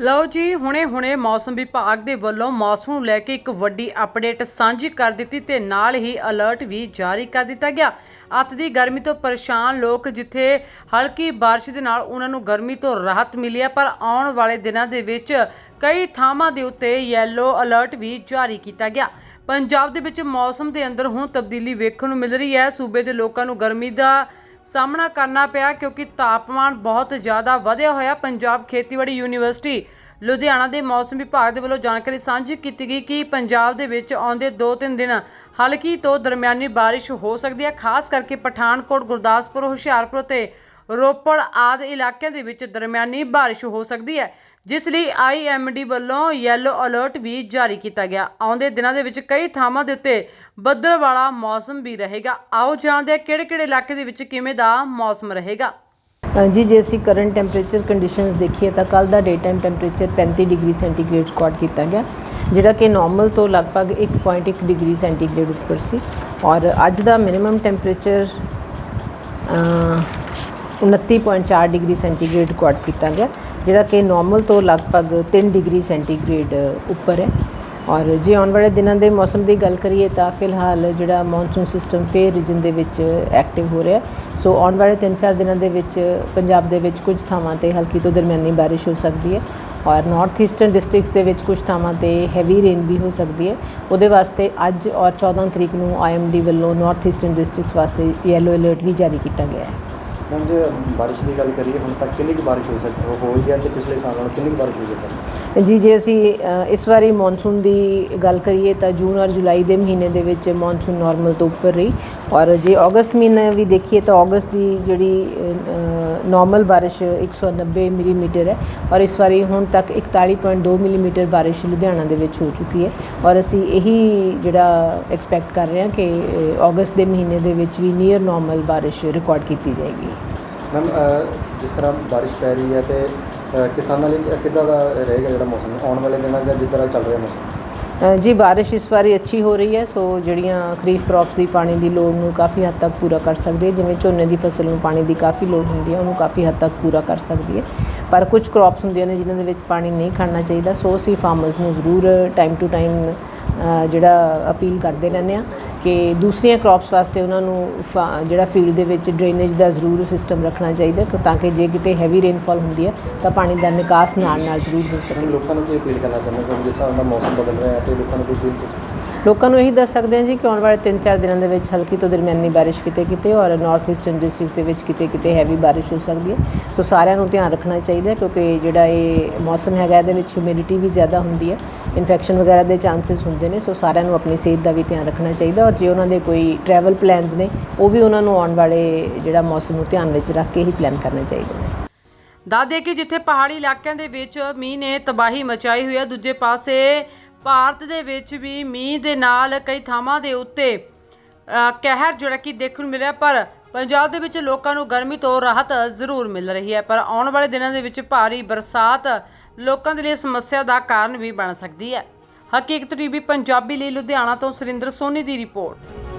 ਲਓ ਜੀ ਹੁਣੇ-ਹੁਣੇ ਮੌਸਮ ਵਿਭਾਗ ਦੇ ਵੱਲੋਂ ਮੌਸਮ ਨੂੰ ਲੈ ਕੇ ਇੱਕ ਵੱਡੀ ਅਪਡੇਟ ਸਾਂਝੀ ਕਰ ਦਿੱਤੀ ਤੇ ਨਾਲ ਹੀ ਅਲਰਟ ਵੀ ਜਾਰੀ ਕਰ ਦਿੱਤਾ ਗਿਆ। ਅੱਤ ਦੀ ਗਰਮੀ ਤੋਂ ਪਰੇਸ਼ਾਨ ਲੋਕ ਜਿੱਥੇ ਹਲਕੀ ਬਾਰਿਸ਼ ਦੇ ਨਾਲ ਉਹਨਾਂ ਨੂੰ ਗਰਮੀ ਤੋਂ ਰਾਹਤ ਮਿਲੀ ਹੈ, ਪਰ ਆਉਣ ਵਾਲੇ ਦਿਨਾਂ ਦੇ ਵਿੱਚ ਕਈ ਥਾਵਾਂ ਦੇ ਉੱਤੇ ਯੈਲੋ ਅਲਰਟ ਵੀ ਜਾਰੀ ਕੀਤਾ ਗਿਆ। ਪੰਜਾਬ ਦੇ ਵਿੱਚ ਮੌਸਮ ਦੇ ਅੰਦਰ ਹੁਣ ਤਬਦੀਲੀ ਵੇਖਣ ਨੂੰ ਮਿਲ ਰਹੀ ਹੈ। ਸੂਬੇ ਦੇ ਲੋਕਾਂ ਨੂੰ ਗਰਮੀ ਦਾ ਸਾਹਮਣਾ ਕਰਨਾ ਪਿਆ ਕਿਉਂਕਿ ਤਾਪਮਾਨ ਬਹੁਤ ਜ਼ਿਆਦਾ ਵਧਿਆ ਹੋਇਆ। ਪੰਜਾਬ ਖੇਤੀਬਾੜੀ ਯੂਨੀਵਰਸਿਟੀ ਲੁਧਿਆਣਾ ਦੇ ਮੌਸਮ ਵਿਭਾਗ ਦੇ ਵੱਲੋਂ ਜਾਣਕਾਰੀ ਸਾਂਝੀ ਕੀਤੀ ਗਈ ਕਿ ਪੰਜਾਬ ਦੇ ਵਿੱਚ ਆਉਂਦੇ 2-3 ਦਿਨ ਹਲਕੀ ਤੋਂ ਦਰਮਿਆਨੀ ਬਾਰਿਸ਼ ਹੋ ਸਕਦੀ ਹੈ। ਖਾਸ ਕਰਕੇ ਪਠਾਨਕੋਟ, ਗੁਰਦਾਸਪੁਰ, ਹੁਸ਼ਿਆਰਪੁਰ ਤੇ ਰੋਪੜ ਆਦਿ ਇਲਾਕਿਆਂ ਦੇ ਵਿੱਚ ਦਰਮਿਆਨੀ ਬਾਰਿਸ਼ ਹੋ ਸਕਦੀ ਹੈ। ਜਿਸ ਲਈ ਆਈਐਮਡੀ ਵੱਲੋਂ ਯੈਲੋ ਅਲਰਟ ਵੀ ਜਾਰੀ ਕੀਤਾ ਗਿਆ। ਆਉਂਦੇ ਦਿਨਾਂ ਦੇ ਵਿੱਚ ਕਈ ਥਾਵਾਂ ਦੇ ਉੱਤੇ ਬੱਦਲ ਵਾਲਾ ਮੌਸਮ ਵੀ ਰਹੇਗਾ। ਆਓ ਜਾਣਦੇ ਹਾਂ ਕਿਹੜੇ-ਕਿਹੜੇ ਇਲਾਕੇ ਦੇ ਵਿੱਚ ਕਿਵੇਂ ਦਾ ਮੌਸਮ ਰਹੇਗਾ। ਜੀ, ਜੇ ਅਸੀਂ ਕਰੰਟ ਟੈਂਪਰੇਚਰ ਕੰਡੀਸ਼ਨਸ ਦੇਖੀਏ ਤਾਂ ਕੱਲ ਦਾ day time temperature 35 degree centigrade record ਕੀਤਾ ਗਿਆ, ਜਿਹੜਾ ਕਿ ਨਾਰਮਲ ਤੋਂ ਲਗਭਗ 1.1 ਡਿਗਰੀ ਸੈਂਟੀਗ੍ਰੇਡ ਉੱਪਰ ਸੀ। ਔਰ ਅੱਜ ਦਾ minimum temperature 29.4 degree centigrade record ਕੀਤਾ ਗਿਆ। ਜਿਹੜਾ ਕਿ ਨਾਰਮਲ ਤੋਂ ਲਗਭਗ 3 ਡਿਗਰੀ ਸੈਂਟੀਗ੍ਰੇਡ ਉੱਪਰ ਹੈ। ਔਰ ਜੇ ਆਉਣ ਵਾਲੇ ਦਿਨਾਂ ਦੇ ਮੌਸਮ ਦੀ ਗੱਲ ਕਰੀਏ ਤਾਂ ਫਿਲਹਾਲ ਜਿਹੜਾ ਮੌਨਸੂਨ ਸਿਸਟਮ ਫੇਰ ਰੀਜਨ ਦੇ ਵਿੱਚ ਐਕਟਿਵ ਹੋ ਰਿਹਾ। ਸੋ ਆਉਣ ਵਾਲੇ 3-4 ਦਿਨਾਂ ਦੇ ਵਿੱਚ ਪੰਜਾਬ ਦੇ ਵਿੱਚ ਕੁਝ ਥਾਵਾਂ ਤੇ ਹਲਕੀ ਤੋਂ ਦਰਮਿਆਨੀ ਬਾਰਿਸ਼ ਹੋ ਸਕਦੀ ਹੈ। ਔਰ ਨਾਰਥ ਈਸਟਰਨ ਡਿਸਟ੍ਰਿਕਟਸ ਦੇ ਵਿੱਚ ਕੁਝ ਥਾਵਾਂ ਤੇ ਹੈਵੀ ਰੇਨ ਵੀ ਹੋ ਸਕਦੀ ਹੈ। ਉਹਦੇ ਵਾਸਤੇ ਅੱਜ ਔਰ 14 ਤਰੀਕ ਨੂੰ ਆਈਐਮਡੀ ਵੱਲੋਂ ਨਾਰਥ ਈਸਟਰਨ ਡਿਸਟ੍ਰਿਕਟਸ ਵਾਸਤੇ ਯੈਲੋ ਅਲਰਟ ਵੀ ਜਾਰੀ ਕੀਤਾ ਗਿਆ ਹੈ। ਮੈਮ ਜੇ ਬਾਰਿਸ਼ ਦੀ ਗੱਲ ਕਰੀਏ ਹੁਣ ਤੱਕ ਕਿੰਨੀ ਕੁ ਬਾਰਿਸ਼ ਹੋ ਸਕਦੀ ਹੋਈ ਹੈ ਤੇ ਪਿਛਲੇ ਸਾਲ ਨਾਲੋਂ ਕਿੰਨੀ ਕੁ ਬਾਰਿਸ਼ ਹੋਈ ਹੈ ਜੀ ਜੇ ਅਸੀਂ ਇਸ ਵਾਰੀ ਮੌਨਸੂਨ ਦੀ ਗੱਲ ਕਰੀਏ ਤਾਂ ਜੂਨ ਔਰ ਜੁਲਾਈ ਦੇ ਮਹੀਨੇ ਦੇ ਵਿੱਚ ਮੌਨਸੂਨ ਨਾਰਮਲ ਤੋਂ ਉੱਪਰ ਰਹੀ ਔਰ ਜੇ ਅਗਸਤ ਮਹੀਨਾ ਵੀ ਦੇਖੀਏ ਤਾਂ ਅਗਸਤ ਦੀ ਜਿਹੜੀ ਨਾਰਮਲ ਬਾਰਿਸ਼ 190 ਮਿਲੀਮੀਟਰ ਹੈ ਔਰ ਇਸ ਵਾਰੀ ਹੁਣ ਤੱਕ 41.2 ਮਿਲੀਮੀਟਰ ਬਾਰਿਸ਼ ਲੁਧਿਆਣਾ ਦੇ ਵਿੱਚ ਹੋ ਚੁੱਕੀ ਹੈ ਔਰ ਅਸੀਂ ਇਹੀ ਜਿਹੜਾ ਐਕਸਪੈਕਟ ਕਰ ਰਹੇ ਹਾਂ ਕਿ ਅ, ਅਗਸਤ ਦੇ ਮਹੀਨੇ ਦੇ ਵਿੱਚ ਵੀ ਨੀਅਰ ਨਾਰਮਲ ਬਾਰਿਸ਼ ਰਿਕਾਰਡ ਕੀਤੀ ਜਾਏਗੀ। ਮੈਮ ਜਿਸ ਤਰ੍ਹਾਂ ਬਾਰਿਸ਼ ਪੈ ਰਹੀ ਹੈ ਤੇ ਅ, ਕਿਸਾਨਾਂ ਲਈ ਕਿੱਦਾਂ ਦਾ ਰਹੇਗਾ ਜਿਹੜਾ ਮੌਸਮ? ਆਉਣ ਵਾਲੇ ਦਿਨਾਂ ਜਾਂ ਜਿਸ ਤਰ੍ਹਾਂ ਚੱਲ ਰਿਹਾ ਮੌਸਮ? ਅ, ਜੀ ਬਾਰਿਸ਼ ਇਸ ਵਾਰੀ ਅੱਛੀ ਹੋ ਰਹੀ ਹੈ ਸੋ ਜਿਹੜੀਆਂ ਖਰੀਫ ਕ੍ਰੌਪਸ ਦੀ ਪਾਣੀ ਦੀ ਲੋੜ ਨੂੰ ਕਾਫੀ ਹੱਦ ਤੱਕ ਪੂਰਾ ਕਰ ਸਕਦੀ ਹੈ ਜਿਵੇਂ ਝੋਨੇ ਦੀ ਫਸਲ ਨੂੰ ਪਾਣੀ ਦੀ ਕਾਫੀ ਲੋੜ ਹੁੰਦੀ ਹੈ ਉਹਨੂੰ ਕਾਫੀ ਹੱਦ ਤੱਕ ਪੂਰਾ ਕਰ ਸਕਦੀ ਹੈ। ਪਰ ਕੁਝ ਕ੍ਰੌਪਸ ਹੁੰਦੀਆਂ ਨੇ ਜਿਨ੍ਹਾਂ ਦੇ ਵਿੱਚ ਪਾਣੀ ਨਹੀਂ ਖੜਨਾ ਚਾਹੀਦਾ ਸੋ ਅਸੀਂ ਫਾਰਮਰਸ ਨੂੰ ਜ਼ਰੂਰ ਟਾਈਮ ਟੂ ਟਾਈਮ ਜਿਹੜਾ ਅਪੀਲ ਕਰਦੇ ਰਹਿੰਦੇ ਆ ਕਿ ਦੂਸਰੀਆਂ ਕ੍ਰੌਪਸ ਵਾਸਤੇ ਉਹਨਾਂ ਨੂੰ ਫਾ- ਜਿਹੜਾ ਫੀਲਡ ਦੇ ਵਿੱਚ ਡਰੇਨੇਜ ਦਾ ਜ਼ਰੂਰ ਸਿਸਟਮ ਰੱਖਣਾ ਚਾਹੀਦਾ ਤਾਂ ਕਿ ਜੇ ਕਿਤੇ ਹੈਵੀ ਰੇਨਫਾਲ ਹੁੰਦੀ ਹੈ ਤਾਂ ਪਾਣੀ ਦਾ ਨਿਕਾਸ ਨਾਲ ਨਾਲ ਜ਼ਰੂਰ ਹੋ ਸਕੇ। ਲੋਕਾਂ ਨੂੰ ਕੀ ਅਪੀਲ ਕਰਨਾ ਚਾਹੁੰਦੇ ਕਿ ਜਿਸ ਹਿਸਾਬ ਨਾਲ ਮੌਸਮ ਬਦਲ ਰਿਹਾ ਹੈ ਤੇ ਲੋਕਾਂ ਨੂੰ ਕੋਈ ਅਪੀਲ ਲੋਕਾਂ ਨੂੰ ਇਹੀ ਦੱਸ ਸਕਦੇ ਹਾਂ ਜੀ ਕਿ ਆਉਣ ਵਾਲੇ 3-4 ਦਿਨਾਂ ਦੇ ਵਿੱਚ ਹਲਕੀ ਤੋਂ ਦਰਮਿਆਨੀ ਬਾਰਿਸ਼ ਕਿਤੇ ਕਿਤੇ ਔਰ ਨਾਰਥ ਈਸਟਰਨ ਡਿਸਟ੍ਰਿਕਟ ਦੇ ਵਿੱਚ ਕਿਤੇ ਕਿਤੇ ਹੈਵੀ ਬਾਰਿਸ਼ ਹੋ ਸਕਦੀ ਹੈ। ਸੋ ਸਾਰਿਆਂ ਨੂੰ ਧਿਆਨ ਰੱਖਣਾ ਚਾਹੀਦਾ ਕਿਉਂਕਿ ਜਿਹੜਾ ਇਹ ਮੌਸਮ ਹੈਗਾ ਇਹਦੇ ਵਿੱਚ ਹਿਊਮਿਡਿਟੀ ਵੀ ਜ਼ਿਆਦਾ ਹੁੰਦੀ ਹੈ। ਇਨਫੈਕਸ਼ਨ ਵਗੈਰਾ ਦੇ ਚਾਂਸਸ ਹੁੰਦੇ ਨੇ, ਸੋ ਸਾਰਿਆਂ ਨੂੰ ਆਪਣੀ ਸਿਹਤ ਦਾ ਵੀ ਧਿਆਨ ਰੱਖਣਾ ਚਾਹੀਦਾ ਔਰ ਜੇ ਉਹਨਾਂ ਦੇ ਕੋਈ ਟਰੈਵਲ ਪਲਾਨਸ ਨੇ, ਉਹ ਵੀ ਉਹਨਾਂ ਨੂੰ ਆਉਣ ਵਾਲੇ ਜਿਹੜਾ ਮੌਸਮ ਨੂੰ ਧਿਆਨ ਵਿੱਚ ਰੱਖ ਕੇ ਹੀ ਪਲਾਨ ਕਰਨੇ ਚਾਹੀਦੇ ਨੇ ਦੱਸਦੇ ਕਿ ਜਿੱਥੇ ਪਹਾੜੀ ਇਲਾਕਿਆਂ ਦੇ ਵਿੱਚ ਮੀਂਹ ਨੇ ਤਬਾਹੀ ਮਚਾਈ ਹੋਈ ਹੈ, ਦੂਜੇ ਪਾਸੇ ਭਾਰਤ ਦੇ ਵਿੱਚ ਵੀ ਮੀਂਹ ਦੇ ਨਾਲ ਕਈ ਥਾਵਾਂ ਦੇ ਉੱਤੇ ਕਹਿਰ ਜਿਹੜਾ ਕਿ ਦੇਖਣ ਨੂੰ ਮਿਲਿਆ, ਪਰ ਪੰਜਾਬ ਦੇ ਵਿੱਚ ਲੋਕਾਂ ਨੂੰ ਗਰਮੀ ਤੋਂ ਰਾਹਤ ਜ਼ਰੂਰ ਮਿਲ ਰਹੀ ਹੈ। ਪਰ ਆਉਣ ਵਾਲੇ ਦਿਨਾਂ ਦੇ ਵਿੱਚ ਭਾਰੀ ਬਰਸਾਤ ਲੋਕਾਂ ਦੇ ਲਈ ਸਮੱਸਿਆ ਦਾ ਕਾਰਨ ਵੀ ਬਣ ਸਕਦੀ ਹੈ। ਹਕੀਕਤ ਟੀਵੀ ਪੰਜਾਬੀ ਲਈ ਲੁਧਿਆਣਾ ਤੋਂ ਸੁਰਿੰਦਰ ਸੋਨੀ ਦੀ ਰਿਪੋਰਟ।